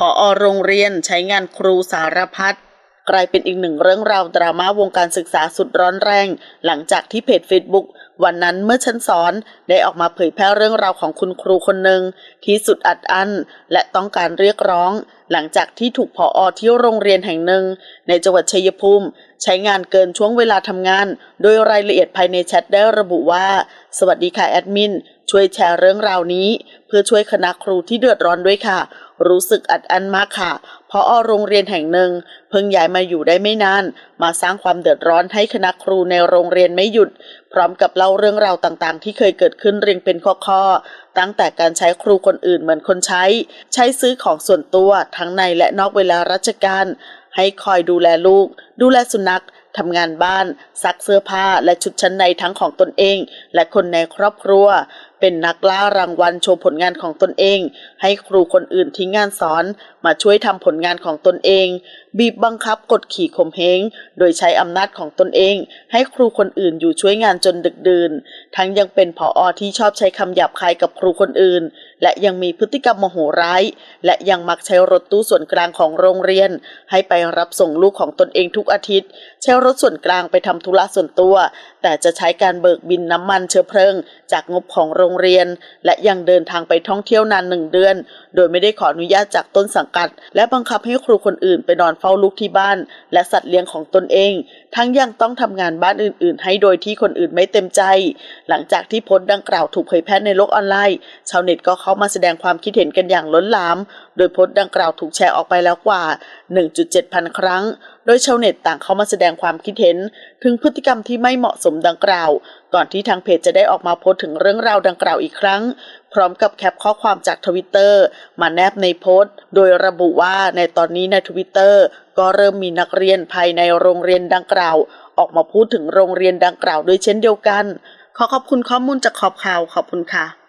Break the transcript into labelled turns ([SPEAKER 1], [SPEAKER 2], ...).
[SPEAKER 1] ออโรงเรียนใช้งานครูสารพัดกลายเป็นอีกหนึ่งเรื่องราวดราม่าวงการศึกษาสุดร้อนแรง หลังจากที่เพจ Facebook วันนั้นเมื่อฉันสอนได้ออกมาเผยแพร่เรื่องราวของคุณครูคนหนึ่งที่สุดอัดอั้นและต้องการเรียกร้อง หลังจากที่ถูกผออที่โรงเรียนแห่งหนึ่ง ในจังหวัดชัยภูมิ ใช้งานเกินช่วงเวลาทำงาน โดยรายละเอียดภายในแชทได้ระบุว่า สวัสดีค่ะแอดมินช่วยแชร์เรื่องราวนี้ เพื่อช่วยคณะครูที่เดือดร้อนด้วยค่ะ รู้สึกอัดอั้นมากค่ะ เพราะอโรงเรียนแห่งหนึ่งเพิ่งย้ายมาอยู่ได้ไม่นาน มาสร้างความเดือดร้อนให้คณะครูในโรงเรียนไม่หยุด พร้อมกับเล่าเรื่องราวต่างๆ ที่เคยเกิดขึ้นเรียงเป็นข้อๆ ตั้งแต่การใช้ครูคนอื่นเหมือนคนใช้ ใช้ซื้อของส่วนตัวทั้งในและนอกเวลาราชการ ให้คอยดูแลลูก ดูแลสุนัขทำงานบ้าน ซักเสื้อผ้าและชุดชั้นในทั้งของตนเอง และคนในครอบครัว เป็นนักล่ารางวัลโชว์ผลงานของตนเอง ให้ครูคนอื่นทิ้งงานสอน มาช่วยทำผลงานของตนเอง บีบบังคับกดขี่ข่มเหงโดยใช้อำนาจของตนเอง ให้ครูคนอื่นอยู่ช่วยงานจนดึกดื่น ทั้งยังเป็นผออที่ชอบใช้คำหยาบคายกับครูคนอื่น และยังมีพฤติกรรมโมโหร้าย และยังมักใช้รถตู้ส่วนกลางของโรงเรียน ให้ไปรับส่งลูกของตนเองทุกอาทิตย์ ใช้รถส่วนกลางไปทำธุระส่วนตัว แต่จะใช้การเบิกบินน้ำมันเชื้อเพลิง จากงบของโรงรงเรียน และยังเดินทางไปท่องเที่ยวนานหนึ่งเดือน โดยไม่ได้ขออนุญาตจากต้นสังกัด และบังคับให้ครูคนอื่นไปนอนเฝ้าลูกที่บ้าน และสัตว์เลี้ยงของตนเอง ทั้งยังต้องทำงานบ้านอื่น ๆ ให้โดยที่คนอื่นไม่เต็มใจ หลังจากที่โพสต์ดังกล่าวถูกเผยแพร่ในโลกออนไลน์ ชาวเน็ตก็เข้ามาแสดงความคิดเห็นกันอย่างล้นหลาม โดยโพสต์ดังกล่าวถูกแชร์ออกไปแล้วกว่า 1.7 พันครั้ง โดยชาวเน็ตต่างเข้ามาแสดงความคิดเห็น ถึงพฤติกรรมที่ไม่เหมาะสมดังกล่าว ก่อนที่ทางเพจจะได้ออกมาโพสต์ถึงเรื่องราวดังกล่าวอีกครั้ง พร้อมกับแคปข้อความจากทวิตเตอร์มาแนบในโพสต์ โดยระบุว่าในตอนนี้ในทวิตเตอร์ก็เริ่มมีนักเรียนภายในโรงเรียนดังกล่าว ออกมาพูดถึงโรงเรียนดังกล่าวด้วยเช่นเดียวกัน ขอขอบคุณข้อมูลจากขอบข่าวขอบคุณค่ะ